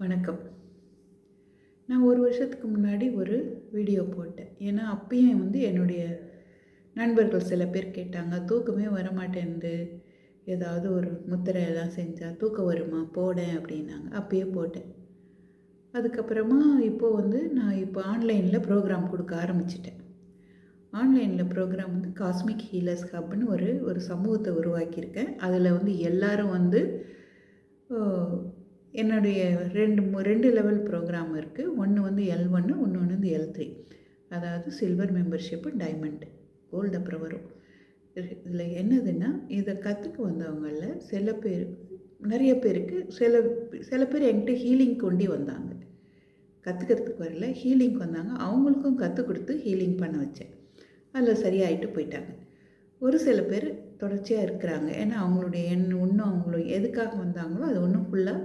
வணக்கம். நான் ஒரு வருஷத்துக்கு முன்னாடி ஒரு வீடியோ போட்டேன். ஏன்னா அப்பயும் வந்து என்னுடைய நண்பர்கள் சில பேர் கேட்டாங்க தூக்கமே வரமாட்டேன்து ஏதாவது ஒரு முத்திரை எல்லாம் செஞ்சால் தூக்கம் வருமா? போடேன் அப்படின்னாங்க. அப்பயே போட்டேன். அதுக்கப்புறமா இப்போது வந்து நான் இப்போ ஆன்லைனில் ப்ரோக்ராம் கொடுக்க ஆரம்பிச்சிட்டேன். ஆன்லைனில் ப்ரோக்ராம் வந்து காஸ்மிக் ஹீலர்ஸ் ஹப்னு ஒரு ஒரு சமூகத்தை உருவாக்கியிருக்கேன். அதில் வந்து எல்லோரும் வந்து என்னுடைய ரெண்டு ரெண்டு லெவல் ப்ரோக்ராம் இருக்குது ஒன்று வந்து எல் ஒன்று ஒன்று ஒன்று வந்து எல் த்ரீ அதாவது சில்வர் மெம்பர்ஷிப்பு டைமண்ட் கோல்டு அப்புறம் வரும். இதில் என்னதுன்னா இதை கற்றுக்க வந்தவங்களில் சில பேர் நிறைய பேருக்கு சில சில பேர் என்கிட்ட ஹீலிங் கொண்டு வந்தாங்க. கற்றுக்கிறதுக்கு வரல ஹீலிங் வந்தாங்க. அவங்களுக்கும் கற்றுக் கொடுத்து ஹீலிங் பண்ண வச்சேன். அதில் சரியாயிட்டு போயிட்டாங்க. ஒரு சில பேர் தொடர்ச்சியாக இருக்கிறாங்க. ஏன்னா அவங்களுடைய எண் இன்னும் அவங்களும் எதுக்காக வந்தாங்களோ அது ஒன்றும் ஃபுல்லாக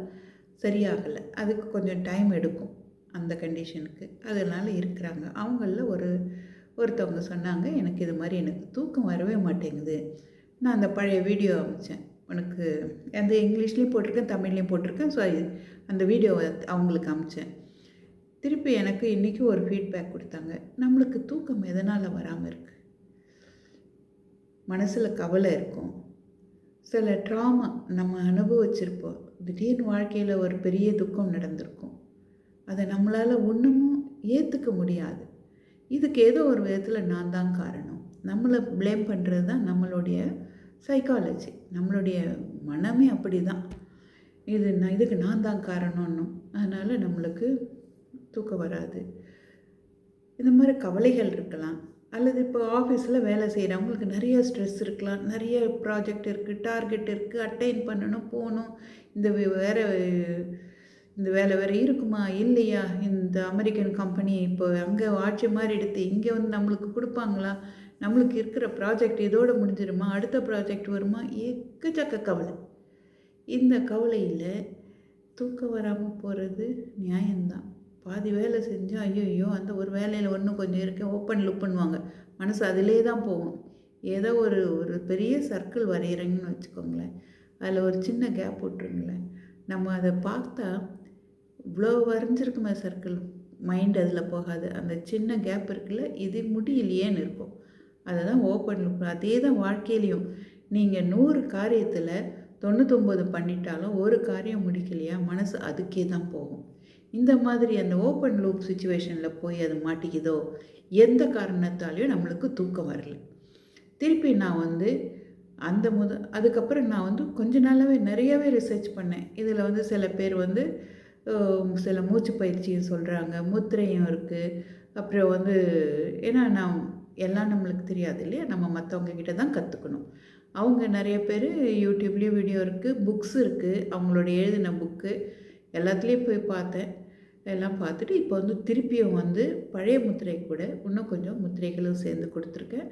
சரியாகலை. அதுக்கு கொஞ்சம் டைம் எடுக்கும் அந்த கண்டிஷனுக்கு அதனால் இருக்கிறாங்க. அவங்களில் ஒரு ஒருத்தவங்க சொன்னாங்க எனக்கு இது மாதிரி எனக்கு தூக்கம் வரவே மாட்டேங்குது. நான் அந்த பழைய வீடியோ அமைச்சேன். உனக்கு அந்த இங்கிலீஷ்லேயும் போட்டிருக்கேன் தமிழ்லேயும் போட்டிருக்கேன். ஸோ அந்த வீடியோவை அவங்களுக்கு அமைச்சேன். திருப்பி எனக்கு இன்றைக்கி ஒரு ஃபீட்பேக் கொடுத்தாங்க. நம்மளுக்கு தூக்கம் எதனால் வராமல் இருக்குது மனசில் கவலை இருக்கும். சில ட்ராமா நம்ம அனுபவிச்சிருப்போம். திடீர்னு வாழ்க்கையில் ஒரு பெரிய துக்கம் நடந்திருக்கும். அதை நம்மளால் ஒன்றுமும் ஏற்றுக்க முடியாது. இதுக்கு ஏதோ ஒரு விதத்தில் நான் தான் காரணம். நம்மளை ப்ளேம் பண்ணுறது தான் நம்மளுடைய சைக்காலஜி நம்மளுடைய மனமே அப்படி தான் இது நான் இதுக்கு நான் தான் காரணம்னும். அதனால் நம்மளுக்கு தூக்கம் வராது. இந்த மாதிரி கவலைகள் இருக்கலாம். அல்லது இப்போ ஆஃபீஸில் வேலை செய்கிறவங்களுக்கு நிறைய ஸ்ட்ரெஸ் இருக்கலாம். நிறைய ப்ராஜெக்ட் இருக்குது டார்கெட் இருக்குது அட்டைன் பண்ணணும் போகணும். இந்த வேறு இந்த வேலை வேறு இருக்குமா? இல்லையா? இந்த அமெரிக்கன் கம்பெனி இப்போ அங்கே ஆட்சி மாதிரி எடுத்து இங்கே வந்து நம்மளுக்கு கொடுப்பாங்களா? நம்மளுக்கு இருக்கிற ப்ராஜெக்ட் இதோடு முடிஞ்சிருமா? அடுத்த ப்ராஜெக்ட் வருமா? எக்கச்சக்க கவலை. இந்த கவலையில் தூக்கம் வராமல் போகிறது நியாயம்தான். பாதி வேலை செஞ்சால் ஐயோ அந்த ஒரு வேலையில் ஒன்றும் கொஞ்சம் இருக்கேன் ஓப்பன் லுக் பண்ணுவாங்க. மனசு அதிலே தான் போகும். ஏதோ ஒரு ஒரு பெரிய சர்க்கிள் வரைகிறீங்கன்னு வச்சுக்கோங்களேன். அதில் ஒரு சின்ன கேப் விட்டுருங்களேன். நம்ம அதை பார்த்தா இவ்வளோ வரைஞ்சிருக்குமே சர்க்கிள் மைண்ட் அதில் போகாது. அந்த சின்ன கேப் இருக்குல்ல இது முடியலையேன்னு இருக்கும். அதை தான் ஓப்பன் லுக் அதே தான் வாழ்க்கையிலையும். நீங்கள் நூறு காரியத்தில் தொண்ணூத்தொம்பது பண்ணிட்டாலும் ஒரு காரியம் முடிக்கலையா மனசு அதுக்கே தான் போகும். இந்த மாதிரி அந்த ஓப்பன் லூப் சுச்சுவேஷனில் போய் அது மாட்டிக்குதோ எந்த காரணத்தாலையும் நம்மளுக்கு தூக்கம் வரல. திருப்பி நான் வந்து அந்த முத அதுக்கப்புறம் நான் வந்து கொஞ்ச நாளாகவே நிறையவே ரிசர்ச் பண்ணேன். இதில் வந்து சில பேர் வந்து சில மூச்சு பயிற்சியும் சொல்கிறாங்க முத்திரையும் இருக்குது அப்புறம் வந்து ஏன்னா நான் எல்லாம் நம்மளுக்கு தெரியாது இல்லையா? நம்ம மற்றவங்க கிட்ட தான் கற்றுக்கணும் அவங்க நிறைய பேர் யூடியூப்லேயும் வீடியோ இருக்குது புக்ஸ் இருக்குது அவங்களோட எழுதின புக்கு எல்லாத்துலேயும் போய் பார்த்தேன். எல்லாம் பார்த்துட்டு இப்போ வந்து திருப்பியும் வந்து பழைய முத்திரை கூட இன்னும் கொஞ்சம் முத்திரைகளும் சேர்ந்து கொடுத்துருக்கேன்.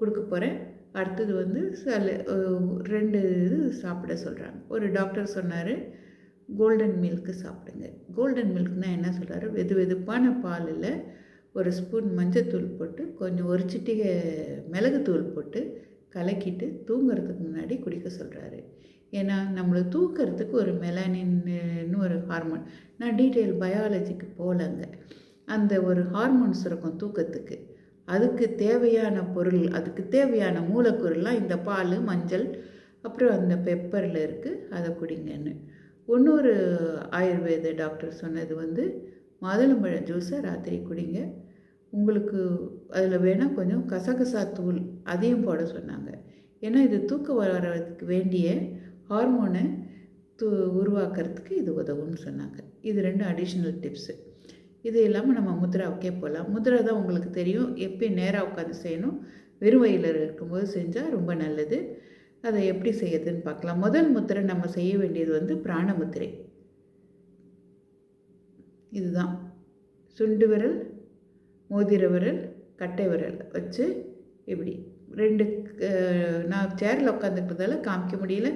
கொடுக்க போகிறேன் அடுத்தது வந்து சில ரெண்டு இது சாப்பிட சொல்கிறாங்க ஒரு டாக்டர் சொன்னார் கோல்டன் மில்க்கு சாப்பிடுங்க. கோல்டன் மில்க்னால் என்ன சொல்கிறாரு வெது வெதுப்பான பாலில் ஒரு ஸ்பூன் மஞ்சத்தூள் போட்டு கொஞ்சம் ஒரு சிட்டிகை மிளகுத்தூள் போட்டு கலக்கிட்டு தூங்குறதுக்கு முன்னாடி குடிக்க சொல்கிறாரு ஏன்னா நம்மளை தூக்கிறதுக்கு ஒரு மெலானின்னு ஒரு ஹார்மோன் நான் டீட்டெயில் பயாலஜிக்கு போகலங்க அந்த ஒரு ஹார்மோன்ஸ் இருக்கும் தூக்கத்துக்கு. அதுக்கு தேவையான பொருள் அதுக்கு தேவையான மூலக்கூறுலாம் இந்த பால் மஞ்சள் அப்புறம் அந்த பெப்பரில் இருக்குது அதை குடிங்கன்னு. இன்னொரு ஆயுர்வேத டாக்டர் சொன்னது வந்து மாதுளம்பழ ஜூஸை ராத்திரி குடிங்க. உங்களுக்கு அதில் வேணால் கொஞ்சம் கசகசா தூள் அதையும் போட சொன்னாங்க. ஏன்னா இது தூக்கம் வரதுக்கு வேண்டிய ஹார்மோனை து உருவாக்குறதுக்கு இது உதவும்னு சொன்னாங்க. இது ரெண்டு அடிஷ்னல் டிப்ஸு இது இல்லாமல் நம்ம முத்ராவுக்கே போகலாம் முத்ரா தான் உங்களுக்கு தெரியும். எப்பயும் நேராக உட்காந்து செய்யணும். வெறும் வயிறில் இருக்கும்போது செஞ்சால் ரொம்ப நல்லது. அதை எப்படி செய்யறதுன்னு பார்க்கலாம். முதல் முத்திரை நம்ம செய்ய வேண்டியது வந்து பிராண முத்திரை. இதுதான். சுண்டு விரல் மோதிர விரல் கட்டை விரல் வச்சு இப்படி ரெண்டு நான் சேரில் உட்காந்துக்கிறதால காமிக்க முடியல.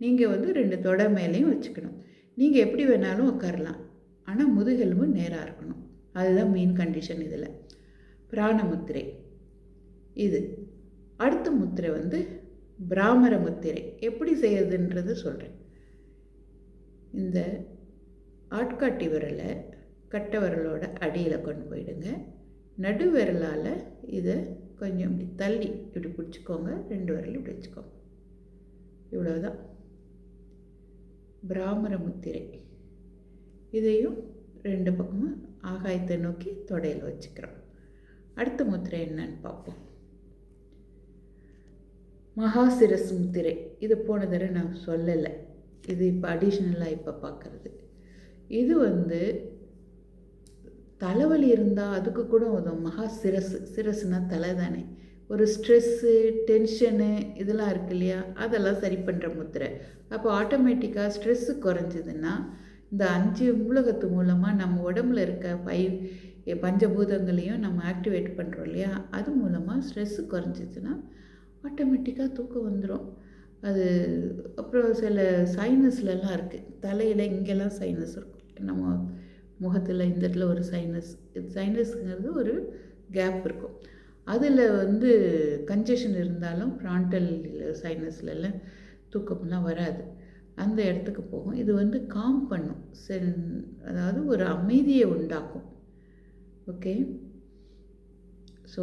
நீங்கள் வந்து ரெண்டு தொடை மேலேயும் வச்சுக்கணும். நீங்கள் எப்படி வேணாலும் உட்காரலாம் ஆனால் முதுகெலும்பு நேராக இருக்கணும். அதுதான் மெயின் கண்டிஷன் இதில். பிராணமுத்திரை. இது. அடுத்த முத்திரை வந்து பிராமர முத்திரை. எப்படி செய்யறதுன்றது சொல்கிறேன் இந்த ஆட்காட்டி விரலை கட்டை விரலோட அடியில் கொண்டு போயிடுங்க. நடு விரலால் இதை கொஞ்சம் இப்படி தள்ளி இப்படி பிடிச்சிக்கோங்க. ரெண்டு விரல் இப்படி வச்சுக்கோங்க. இவ்வளோதான் பிராமர முத்திரை. இதையும் ரெண்டு பக்கமும் ஆகாயத்தை நோக்கி தொடையில் வச்சுக்கிறோம். அடுத்த முத்திரை என்னன்னு பார்ப்போம். மகாசிரஸ் முத்திரை. இது போன தடவை நான் சொல்லலை. இது இப்போ அடிஷ்னலாக இப்போ பார்க்குறது. இது வந்து தலைவலி இருந்தால் அதுக்கு கூட உதவும். மகா சிரஸ் சிரஸ்னா தலை தானே. ஒரு ஸ்ட்ரெஸ்ஸு டென்ஷனு இதெல்லாம் இருக்கு இல்லையா? அதெல்லாம் சரி பண்ணுற முத்திரை. அப்போ ஆட்டோமேட்டிக்காக ஸ்ட்ரெஸ்ஸு குறைஞ்சதுன்னா இந்த அஞ்சு மூலகத்து மூலமாக நம்ம உடம்புல இருக்க பை பஞ்சபூதங்களையும் நம்ம ஆக்டிவேட் பண்ணுறோம் இல்லையா? அது மூலமாக ஸ்ட்ரெஸ்ஸு குறைஞ்சிச்சுன்னா ஆட்டோமேட்டிக்காக தூக்கம் வந்துடும் அது அப்புறம் சில சைனஸ்லலாம் இருக்குது தலையில் இங்கெல்லாம் சைனஸ் இருக்கும். நம்ம முகத்தில் இந்த இடத்துல ஒரு சைனஸ். சைனஸ்ங்கிறது ஒரு கேப் இருக்கும். அதில் வந்து கன்ஜெஷன் இருந்தாலும் ஃப்ராண்டல் சைனஸ்லலாம் தூக்கம்லாம் வராது. அந்த இடத்துக்கு போகும். இது வந்து காம் பண்ணும். சென் அதாவது ஒரு அமைதியை உண்டாக்கும். ஓகே ஸோ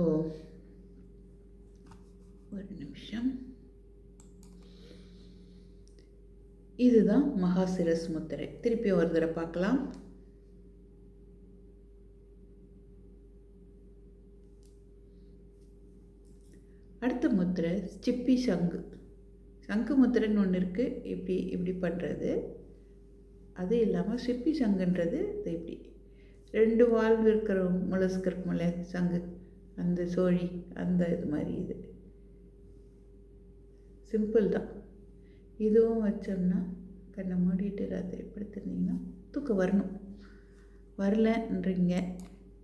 ஒரு நிமிஷம். இதுதான் மகாசிரஸ் முத்திரை. திருப்பி ஒரு தடவை பார்க்கலாம். அடுத்த முத்திரை சிப்பி சங்கு. சங்கு முத்திரைன்னு ஒன்று இருக்குது இப்படி இப்படி பண்ணுறது அது இல்லாமல் சிப்பி சங்குன்றது இது இப்படி. ரெண்டு வால்வு இருக்கிற முளஸ்க்கு இருக்கும்ல சங்கு. அந்த சோழி அந்த இது மாதிரி இது. சிம்பிள் தான். இதுவும் வச்சோம்னா கண்ணை மூடிட்டு ராத்திரி படுத்துருந்தீங்கன்னா தூக்கம் வரணும். வரலன்றீங்க.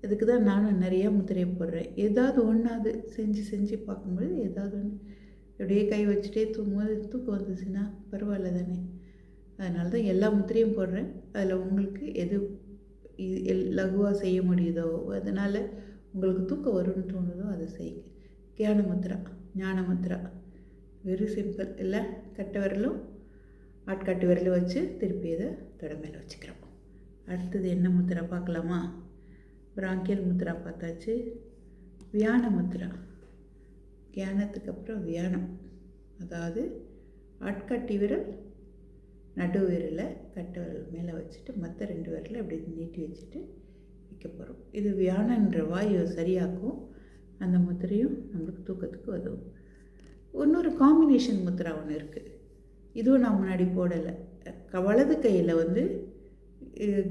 இதுக்கு தான் நானும் நிறையா முத்திரையை போடுறேன். ஏதாவது ஒன்றாவது செஞ்சு செஞ்சு பார்க்கும்போது ஏதாவது ஒன்று அப்படியே கை வச்சுட்டே தூங்கும்போது தூக்கம் வந்துச்சுன்னா பரவாயில்ல தானே. அதனால தான் எல்லா முத்திரையும் போடுறேன். அதில் உங்களுக்கு எது எல் லகுவாக செய்ய முடியுதோ அதனால் உங்களுக்கு தூக்கம் வரும்னு தோணுதோ அதை செய்யுங்க. தியான முத்திரா ஞான முத்திரா. Very simple. இல்லை கட்டை விரலும் ஆட்காட்டு விரலும் வச்சு திருப்பி இதை தொடமையில் வச்சுக்கிறோம். அடுத்தது என்ன முத்திரை பார்க்கலாமா? பிராங்கியல் முத்ரா பார்த்தாச்சு. வியான முத்ரா தியானத்துக்கு அப்புறம் வியானம். அதாவது ஆட்காட்டி விரல் நடு விரலை கட்டை விரல் மேலே வச்சுட்டு மற்ற ரெண்டு விரலை அப்படி நீட்டி வச்சுட்டு வைக்க போகிறோம் இது வியானன்ற வாயு சரியாக்கும். அந்த முத்திரையும் நம்மளுக்கு தூக்கத்துக்கு உதவும். இன்னொரு காம்பினேஷன் முத்திரா ஒன்று இருக்குது இதுவும் நான் முன்னாடி போடலை. வலது கையில் வந்து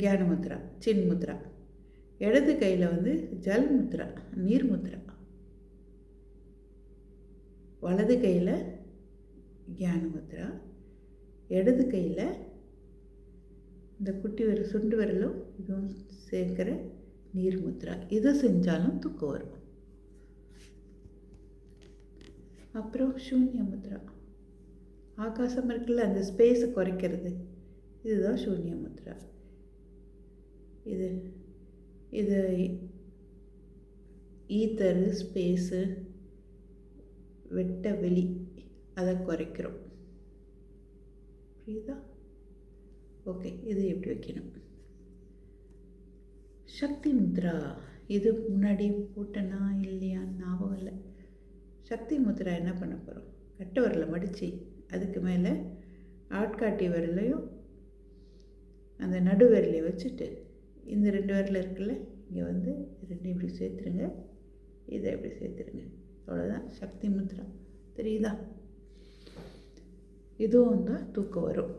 கியான முத்ரா சின் முத்ரா இடது கையில் வந்து ஜல் முத்ரா நீர் முத்ரா வலது கையில் கியான முத்ரா இடது கையில் இந்த குட்டி விரல் சுண்டு விரலும் இதுவும் சேர்க்குற நீர் முத்ரா இதை செஞ்சாலும் தூக்கம் வரும். அப்புறம் சூன்ய முத்ரா ஆகாசம் இருக்குல்ல அந்த ஸ்பேஸை குறைக்கிறது. இதுதான் சூன்ய முத்ரா இது இது ஈத்தரு ஸ்பேஸு வெட்ட வெளி அதை குறைக்கிறோம். புரியுதா? ஓகே இது எப்படி வைக்கணும்? சக்தி முத்ரா இது முன்னாடி போட்டனா இல்லையா? ஞாபகம் இல்லை. சக்தி முத்ரா என்ன பண்ண போகிறோம் கட்டை வரல மடித்து அதுக்கு மேலே ஆட்காட்டி விரலையும் அந்த நடுவிரலையும் வச்சுட்டு இந்த ரெண்டு விரல் இருக்குல்ல இங்கே வந்து ரெண்டு இப்படி சேர்த்துருங்க இதை இப்படி சேர்த்துருங்க. அவ்வளோதான் சக்தி முத்ரா தெரியுதா? இதுவும் தான் தூக்கம் வரும்.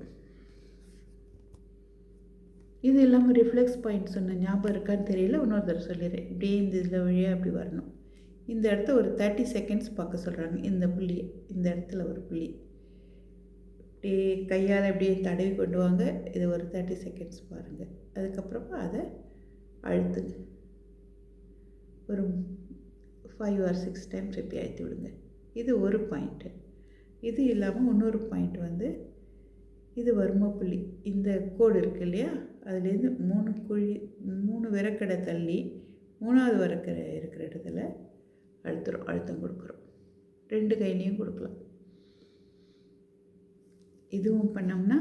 இது இல்லாமல் ரிஃப்ளெக்ஸ் பாயிண்ட் சொன்ன ஞாபகம் இருக்கான்னு தெரியல. இன்னொரு தடவை சொல்லிடுறேன். இப்படியே இந்த இதில் வழியாக அப்படி வரணும். இந்த இடத்த ஒரு தேர்ட்டி செகண்ட்ஸ் பார்க்க சொல்கிறாங்க இந்த புள்ளியை. இந்த இடத்துல ஒரு புள்ளி. இப்படி கையால் அப்படியே தடவி கொண்டு வாங்க இது ஒரு தேர்ட்டி செகண்ட்ஸ் பாருங்கள் அதுக்கப்புறமா அதை அழுத்துங்க. ஒரு ஃபைவ் ஆர் சிக்ஸ் டைம் இப்படி அழுத்தி விடுங்க. இது ஒரு பாயிண்ட்டு இது இல்லாமல் இன்னொரு பாயிண்ட் வந்து இது வருமப்புள்ளி இந்த கோடு இருக்கு இல்லையா? அதுலேருந்து மூணு குழி மூணு விறக்கடை தள்ளி மூணாவது விறக்கடை இருக்கிற இடத்துல அழுத்துறோம் அழுத்தம் கொடுக்குறோம். ரெண்டு கையிலையும் கொடுக்கலாம். இதுவும் பண்ணோம்னா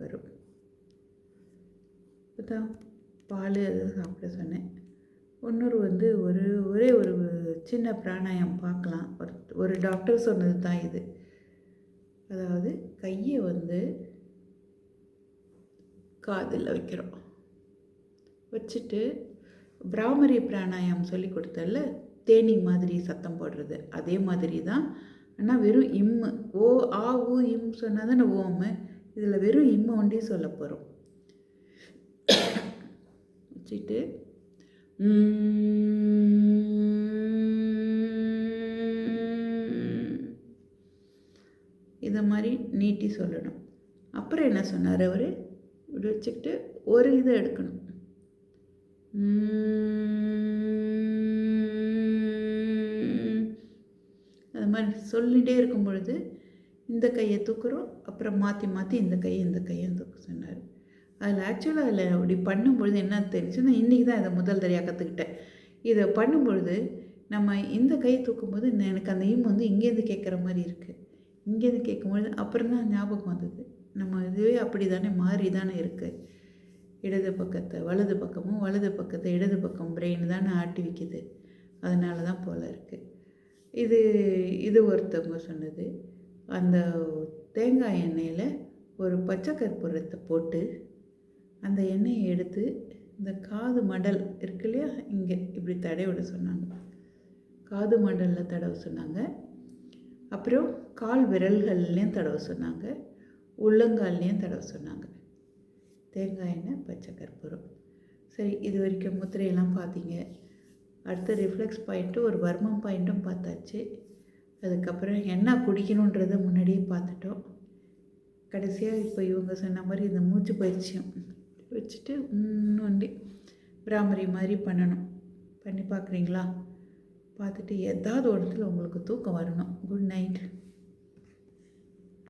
வரும். அதான் பால் அது சாப்பிட சொன்னேன். இன்னொரு வந்து ஒரு ஒரே ஒரு சின்ன பிராணாயம் பார்க்கலாம். ஒரு ஒரு டாக்டர் சொன்னது தான் இது. அதாவது கையை வந்து காதில் வைக்கிறோம். வச்சுட்டு பிராமரி பிராணாயம் சொல்லி கொடுத்தல தேனி மாதிரி சத்தம் போடுறது. அதே மாதிரி தான் ஆனால் வெறும் இம்மு ஓ ஆ ஊ இம் சொன்னால் தானே ஓமு? இதில் வெறும் இம்மு ஒண்டி சொல்ல போகிறோம் வச்சுட்டு இதை மாதிரி நீட்டி சொல்லணும். அப்புறம் என்ன சொன்னார் அவர்? இப்படி வச்சுக்கிட்டு ஒரு இதை எடுக்கணும் அது மாதிரி சொல்லிகிட்டே இருக்கும் பொழுது இந்த கையை தூக்குறோம் அப்புறம் மாற்றி மாற்றி இந்த கையை இந்த கையை தூக்க சொன்னார். அதில் ஆக்சுவலாக அதில் அப்படி பண்ணும்பொழுது என்ன தெரிஞ்சுன்னா இன்றைக்கி தான் இதை முதல் தடையாக கற்றுக்கிட்டேன் இதை பண்ணும்பொழுது நம்ம இந்த கை தூக்கும்போது எனக்கு அந்த ஈம் வந்து இங்கேருந்து கேட்குற மாதிரி இருக்குது இங்கேருந்து கேட்கும்பொழுது அப்புறம் தான் ஞாபகம் வந்தது. நம்ம இதுவே அப்படி தானே மாறி தானே இருக்குது இடது பக்கத்தை வலது பக்கமும் வலது பக்கத்தை இடது பக்கம் பிரெயின் தானே ஆட்டி வைக்குது. அதனால தான் போல் இருக்குது இது இது ஒருத்தவங்க சொன்னது. அந்த தேங்காய் எண்ணெயில் ஒரு பச்சை கற்பூரத்தை போட்டு அந்த எண்ணெயை எடுத்து இந்த காது மடல் இருக்கு இல்லையா? இங்கே இப்படி தடவிட சொன்னாங்க. காது மடலில் தடவை சொன்னாங்க. அப்புறம் கால் விரல்கள்லேயும் தடவை சொன்னாங்க. உள்ளங்கால்லையும் தடவை சொன்னாங்க. தேங்காய் எண்ணெய் பச்சை கற்பூரம். சரி இது வரைக்கும் முத்திரையெல்லாம் பார்த்தீங்க. அடுத்த ரிஃப்ளெக்ஸ் பாயிண்ட்டு ஒரு வர்மம் பாயிண்ட்டும் பார்த்தாச்சு. அதுக்கப்புறம் என்ன குடிக்கணுன்றதை முன்னாடியே பார்த்துட்டோம். கடைசியாக இப்போ இவங்க சொன்ன மாதிரி இந்த மூச்சு பயிற்சியும் வச்சுட்டு இன்னொண்டி பிராமரி மாதிரி பண்ணணும். பண்ணி பார்க்குறீங்களா? பார்த்துட்டு ஏதாவது ஒரு இடத்துல உங்களுக்கு தூக்கம் வரணும். Good night